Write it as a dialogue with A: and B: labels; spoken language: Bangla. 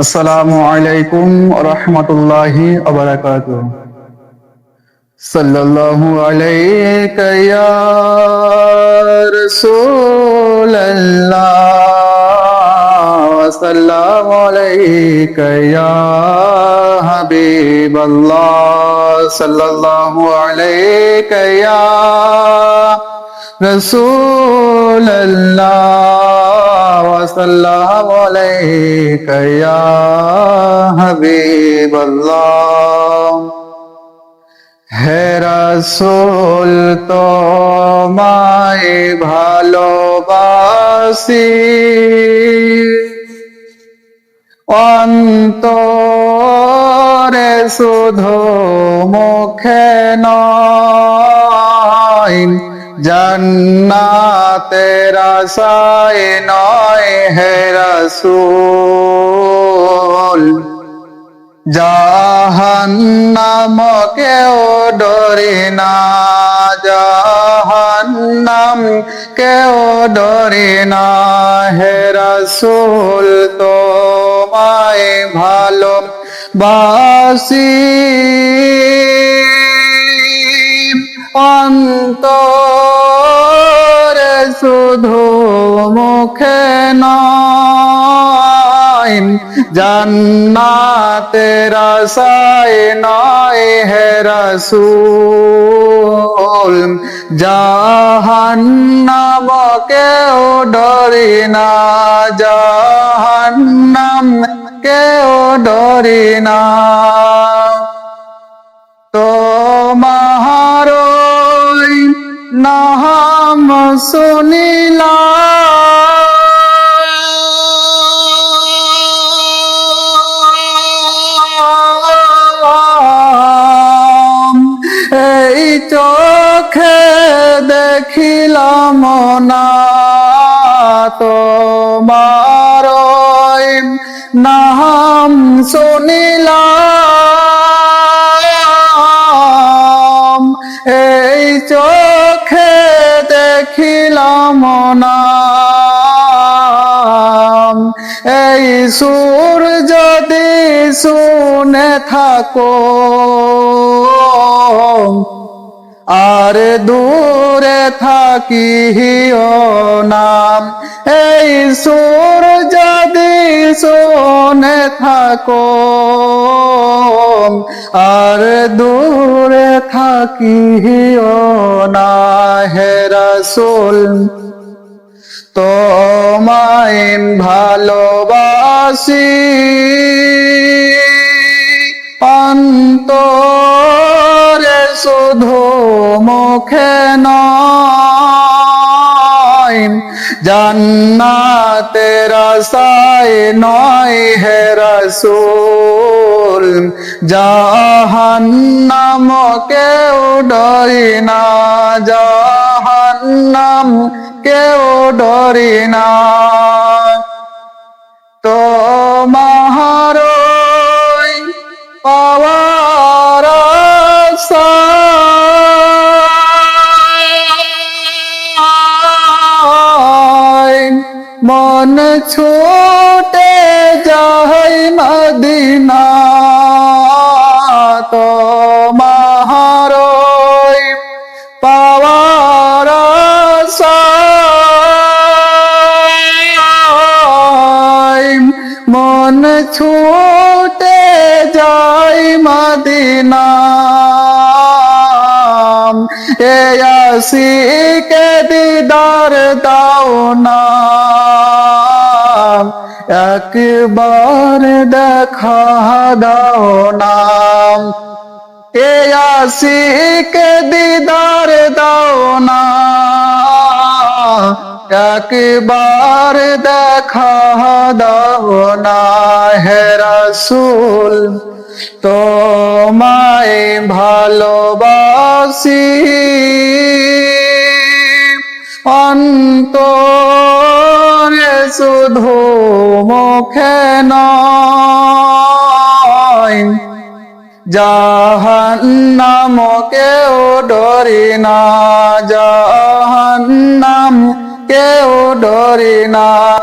A: السلام عليكم ورحمة الله وبركاته. صلى الله عليك يا رسول الله. السلام عليك يا حبيب الله. صلى الله عليك يا ইয়া হাবিবাল্লাহ। হে রাসূল তোমায় ভালোবাসি। অন্তরে শুধু মুখে নয় জান্নাতের আশায় নয় হে রাসূল। জাহান্নাম কেউ ডরে না জাহান্নাম কেউ ডরে না হে রাসূল, তোমায় ভালো বাসি অন্তরে শুধু মুখে নয়, জান্নাতের আশায় নয় হে রাসূল জাহান্নাম কেউ ডরে না জাহান্নাম কেউ ডরে না। শুনিলা এই চোখে দেখিলাম না তোমার নাম। শুনিলাম এই সুর যদি শুনে থাকো। আর দূরে থাকিও নাম এই সুর যদি শুনে থাকো। আর দূরে থাকিও না হে রাসূল। তোমায় ভালোবাসি। অন্তরে শুধু মুখে নয়, জান্নাতের আশায় নয় হে রাসূল, জাহান্নাম কেউ ডরে না, জাহান্নাম কেউ ডরে না। মন ছুটে যাই মদিনা তোমার পাওয়ার মন ছুটে যাই মদিনা এ আসিকে দিদার দাও না। একবার দেখা দাও নাম। এ আসিকে দিদার দাও না। একবার দেখা দাও না হে রাসূল। তোমায় ভালোবাসি। অন্তরে শুধু মুখে নয়। জাহান্নাম কেউ ডরি না। জাহান্নাম কেউ ডরি না।